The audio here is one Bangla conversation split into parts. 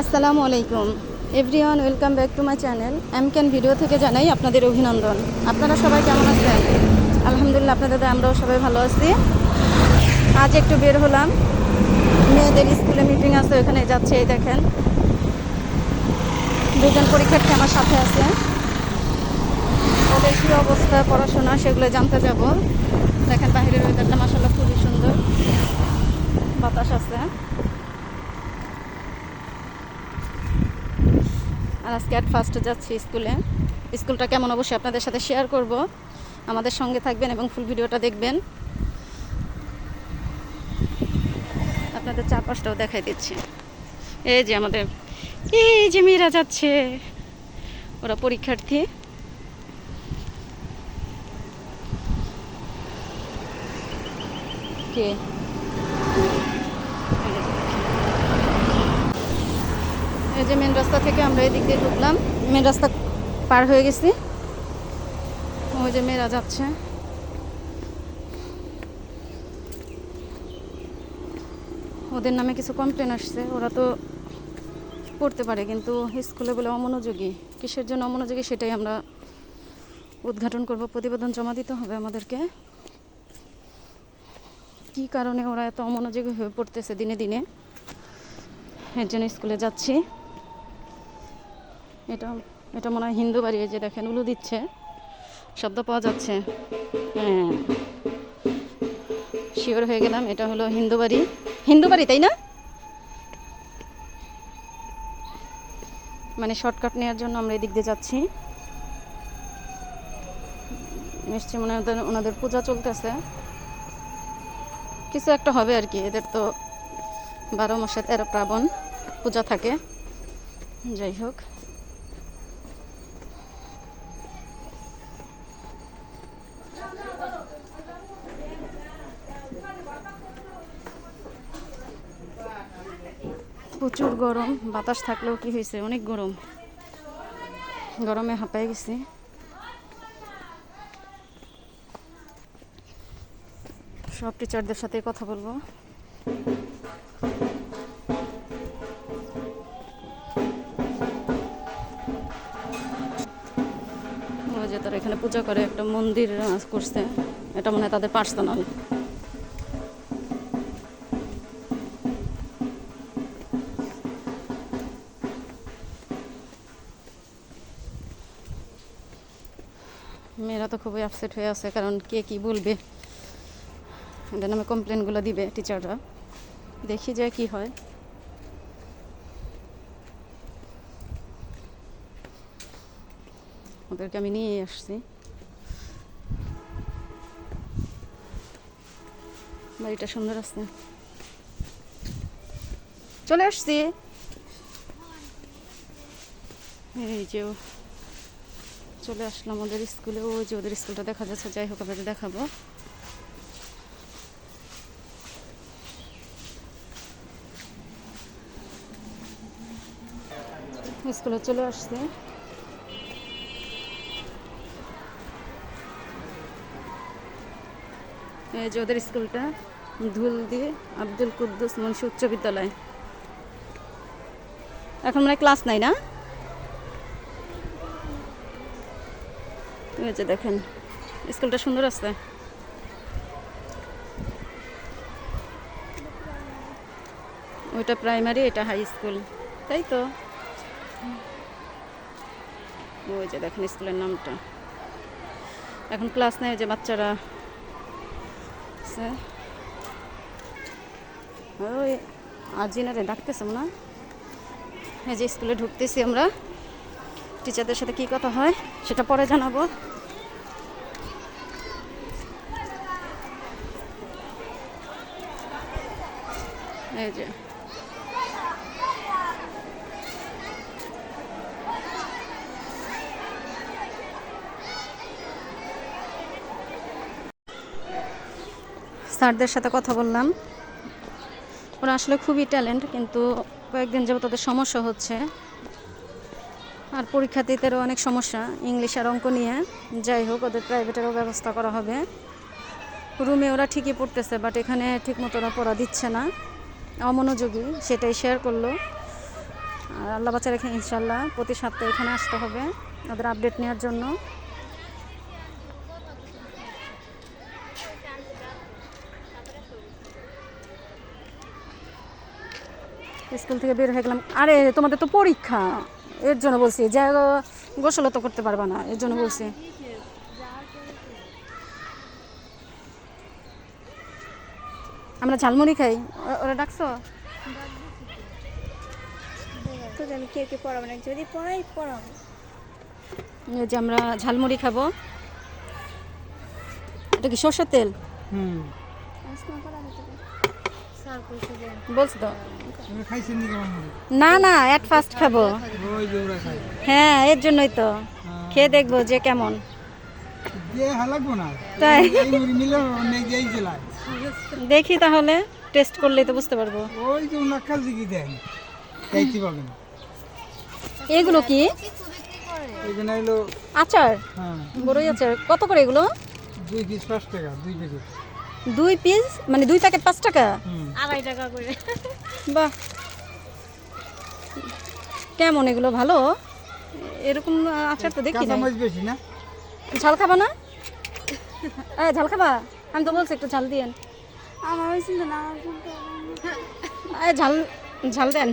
আসসালামু আলাইকুম। Everyone welcome back to my channel M ক্যান ভিডিও থেকে জানাই আপনাদের অভিনন্দন। আপনারা সবাই কেমন আছেন? আলহামদুলিল্লাহ, আপনাদের আমরাও সবাই ভালো আছি। আজ একটু বের হলাম। মেয়েদের স্কুলে মিটিং আছে, ওখানে যাচ্ছে, এই দেখেন। দুজন পরীক্ষার্থী আমার সাথে আছে। ওদের কী অবস্থা, পড়াশোনা, সেগুলো জানতে যাব। দেখেন বাইরের ওয়েদারটা মাসাল্লাহ খুবই সুন্দর। বাতাস আছে। আর আজকে অ্যাট ফার্স্টে যাচ্ছি স্কুলে। স্কুলটা কেমন অবশ্যই আপনাদের সাথে শেয়ার করব। আমাদের সঙ্গে থাকবেন এবং ফুল ভিডিওটা দেখবেন। আপনাদের চারপাশটাও দেখাই দিচ্ছি। এই যে আমাদের, এই যে মেয়েরা যাচ্ছে। ওরা পরীক্ষার্থী। কে? এই যে মেন রাস্তা থেকে আমরা এদিক দিয়ে ঢুকলাম। মেন রাস্তা পার হয়ে গেছি। ওই যে মেয়েরা যাচ্ছে। ওদের নামে কিছু কমপ্লেন আসছে। ওরা তো পড়তে পারে, কিন্তু স্কুলে বলে অমনোযোগী। কিসের জন্য অমনোযোগী সেটাই আমরা উদ্ঘাটন করব। প্রতিবেদন জমা দিতে হবে আমাদেরকে। কি কারণে ওরা এত অমনোযোগী হয়ে পড়তেছে দিনে দিনে? এর জন্য স্কুলে যাচ্ছি। এটা এটা মনে হয় হিন্দু বাড়ি যে দেখেন, উলু দিচ্ছে। শব্দ পাওয়া যাচ্ছে। হ্যাঁ। শিওর হয়ে গেলাম, এটা হলো হিন্দু বাড়ি। হিন্দু বাড়ি, তাই না? মানে শর্টকাট নেওয়ার জন্য আমরা এদিক দিয়ে যাচ্ছি। নিশ্চয়ই মনে হয় ওদের- ওনাদের পূজা চলতেছে। কিছু একটা হবে আর কি, এদের তো বারো মাসে তেরো প্রাবণ, পূজা থাকে। যাই হোক। প্রচুর গরম, বাতাস থাকলেও কি হয়েছে? অনেক গরম। গরমে হাঁপাই গেছি। সব টিচারদের সাথে কথা বলব। যে তারা এখানে পূজা করে, একটা মন্দির করছে। এটা মনে হয় তাদের পার্সোনাল তো খুবই আপসেট হয়ে আছে, কারণ কে কি বলবে? এদের নামে কমপ্লেনগুলো দিবে টিচাররা দেখি যে কি হয়। ওদেরকে আমি নিয়ে আসছি। বাড়িটা সুন্দর আছে। চলে আসছি। এই যে চলে আসলাম ওদের স্কুলে। ওই যে ওদের স্কুলটা দেখা যাচ্ছে, যাই হোক আপনাদের দেখাবো। স্কুলে চলে আসছে। এই যে ওদের স্কুলটা, ধুলদি আব্দুল কুদ্দুস মুন্সি উচ্চ বিদ্যালয়। এখন মানে ক্লাস নাই না? এই যে দেখেন, স্কুলটা সুন্দর আছে। ওইটা প্রাইমারি এটা হাই স্কুল তাই তো? ওই যে দেখেন স্কুলের নামটা। এখন ক্লাস নেই যে বাচ্চারা। ওই আজিনারে ডাকতেছে না এই যে স্কুলে ঢুকতেছি আমরা। টিচারদের সাথে কি কথা হয়? সেটা পরে জানাব। এই যে। স্যারদের সাথে কথা বললাম। ওরা আসলে খুবই ট্যালেন্ট, কিন্তু কয়েকদিন যাবত তাদের সমস্যা হচ্ছে। আর পরীক্ষার্থীদেরও অনেক সমস্যা ইংলিশ আর অঙ্ক নিয়ে। যাই হোক, ওদের প্রাইভেটেরও ব্যবস্থা করা হবে। রুমে ওরা ঠিকই পড়তেছে বাট এখানে ঠিক মতো ওরা পড়া দিচ্ছে না। অমনোযোগী, সেটাই শেয়ার করল। আর আল্লাহ বাচ্চা রেখে ইনশাল্লাহ প্রতি সপ্তাহে এখানে আসতে হবে ওদের আপডেট নেওয়ার জন্য। স্কুল থেকে বের হয়ে গেলাম। আরে, তোমাদের তো পরীক্ষা! এর জন্য বলছি যে গোসল তো করতে পারবা না এর জন্য বলছি। আমরা ঝালমুড়ি খাই ও- ওরা ডাকছো? তো কে কে পড়াবো না যদি পড়াই পড়াবো যে আমরা ঝালমুড়ি খাব। এটা কি সর্ষের তেল? হুম। বলছো তো? না না অ্যাট ফার্স্ট খাব। হ্যাঁ এর জন্যই তো। খেয়ে দেখব যে কেমন। তাই। দেখি তাহলে টেস্ট করলেই তো বুঝতে পারব। ওই যে ওনার কাছে দেন। খাইতে পাবেন। এগুলো কি? এখানে হলো আচার? হ্যাঁ। বড়ই আচার। কত করে এগুলো? দুই পিস পাঁচ টাকা দুই প্যাকেট দুই পিস মানে দুই প্যাকেট পাঁচ টাকা? আড়াই টাকা করে। বাহ। কেমন এগুলো ভালো? এরকম আচার তো দেখি না বেশি না? ঝাল খাবা না? এ ঝাল খাবা? আমি তো বলছি একটু ঝাল দিয়েন। আমার ওই চিন্তা না এ ঝাল ঝাল দেন।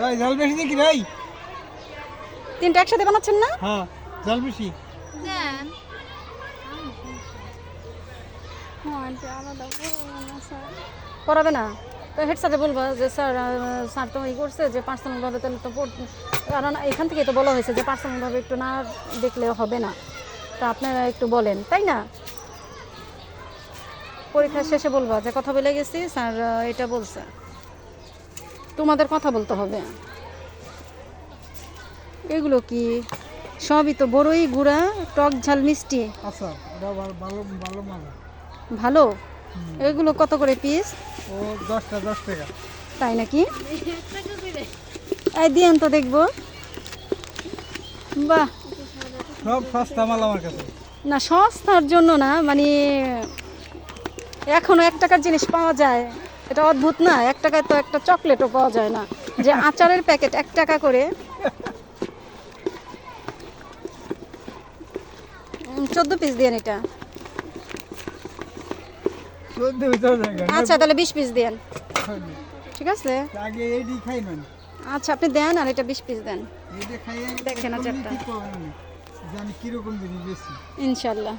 ভাই ঝাল বেশি দেখি ভাই। তিনটা একসাথে বানাচ্ছেন না? হ্যাঁ ঝাল বেশি। দেন। পড়াবো না। তো হেড স্যারে বলব যে স্যার স্যার তো ই করছে যে পার্সোনালভাবে তাহলে তো কারণ এখান থেকে তো বলা হয়েছে যে পার্সোনালভাবে একটু না দেখলে হবে না। তা আপনারা একটু বলেন, তাই না? পরীক্ষা শেষে বলবা যে, কথা বলে গেছি স্যার এটা বলছে। তোমাদের কথা বলতে হবে। এগুলো কি? সবই তো বড়ই গুঁড়া, টক ঝাল মিষ্টি। আচ্ছা ভালো ভালো ভালো? এগুলো কত করে পিস ও দশটা দশ টাকা। তাই নাকি? এই দিয়েন তো দেখব। বাহ। সব সস্তা মাল আমার কাছে। না সস্তার জন্য না মানে এখনও এক টাকার জিনিস পাওয়া যায়। এটা অদ্ভুত না? এক টাকায় তো একটা চকলেটও পাওয়া যায় না। যে আচারের প্যাকেট এক টাকা করে। চোদ্দ পিস দিয়েন এটা। আচ্ছা তাহলে বিশ পিস দেন। ঠিক আছে? আচ্ছা আপনি দেন আর এটা বিশ পিস দেন। দেখেন না ইনশাল্লাহ।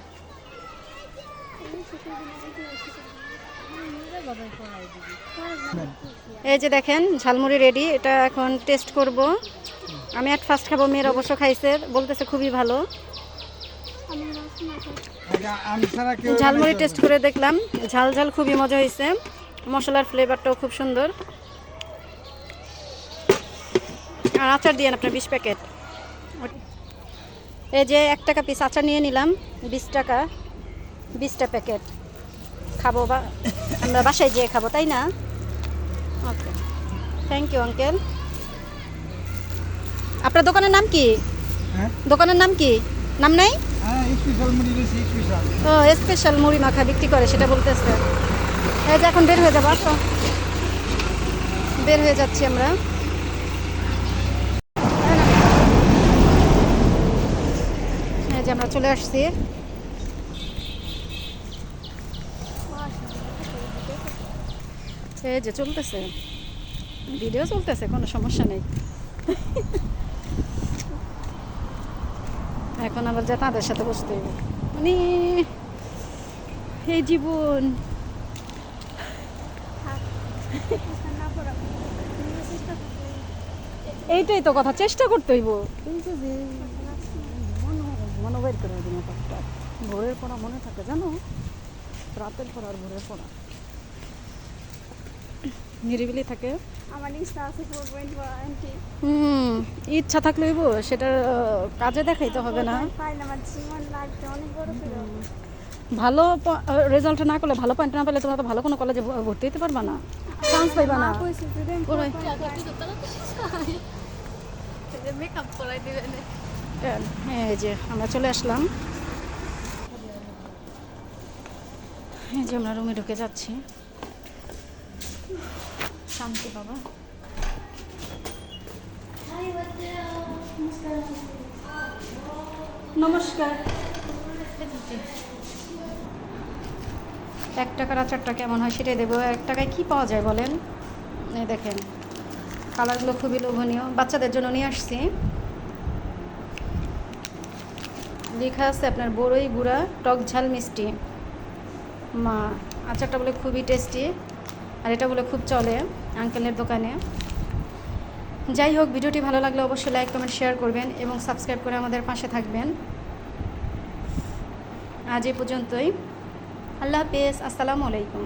এই যে দেখেন ঝালমুড়ি রেডি এটা এখন টেস্ট করব। আমি এক ফার্স্ট খাব মেয়ের অবশ্য খাইছে বলতেছে খুবই ভালো। ঝালমুড়ি টেস্ট করে দেখলাম। ঝাল ঝাল খুবই মজা হয়েছে। মশলার ফ্লেভারটাও খুব সুন্দর। আর আচার দিয়ে আপনার বিশ প্যাকেট এই যে এক টাকা পিস আচার নিয়ে নিলাম বিশ টাকা বিশটা প্যাকেট খাব বা আমরা বাসায় যেয়ে খাব তাই না? ওকে থ্যাংক ইউ আঙ্কেল আপনার দোকানের নাম কি? হ্যাঁ? দোকানের নাম কি? নাম নেই? হ্যাঁ ও স্পেশাল মুড়ি মাখা বিক্রি করে সেটা বলতেছে। এই যে এখন বের হয়ে যাব আসো। বের হয়ে যাচ্ছি আমরা। এই যে আমরা চলে আসছি। এই যে চলতেছে। ভিডিও চলতেছে কোনো সমস্যা নেই। এখন আবার যা তাদের সাথে বসতে হবে মানে এই জীবন। এইটাই তো কথা, চেষ্টা করতে হইব। মনো বের করে দিন ভোরের পড়া মনে থাকে, জানো? রাতের পড়া আর ভোরের পড়া। নিরিবিলি থাকে। আমার ইচ্ছা আছে হুম ইচ্ছা থাকলে হইব সেটা আহ, কাজে দেখাইতে হবে না। পাইলে আমার জীবন লাগবে অনেক বড় করে ভালো রেজাল্ট না করলে ভালো পয়েন্ট না পেলে তোমরা তো ভালো কোনো কলেজে ভর্তি হতে পারবা না। চান্স পাইবা না। হ্যাঁ এই যে আমরা চলে আসলাম। এই যে আমরা রুমে ঢুকে যাচ্ছি। শান্তি বাবা। নমস্কার। এক টাকার আচারটা কেমন হয় সেটাই দেবো। এক টাকায় কি পাওয়া যায় বলেন? এই দেখেন কালারগুলো খুবই লোভনীয়। বাচ্চাদের জন্য নিয়ে আসছি। লেখা আছে আপনার বড়ই গুঁড়া টক ঝাল মিষ্টি। মা আচারটা বলে খুবই টেস্টি আর এটা বলে খুব চলে। আঙ্কেলের দোকানে। যাই হোক, ভিডিওটি ভালো লাগলে অবশ্যই লাইক কমেন্ট শেয়ার করবেন এবং সাবস্ক্রাইব করে আমাদের পাশে থাকবেন। আজ এ পর্যন্তই। আল্লাহ হাফেজ, আসসালামু আলাইকুম।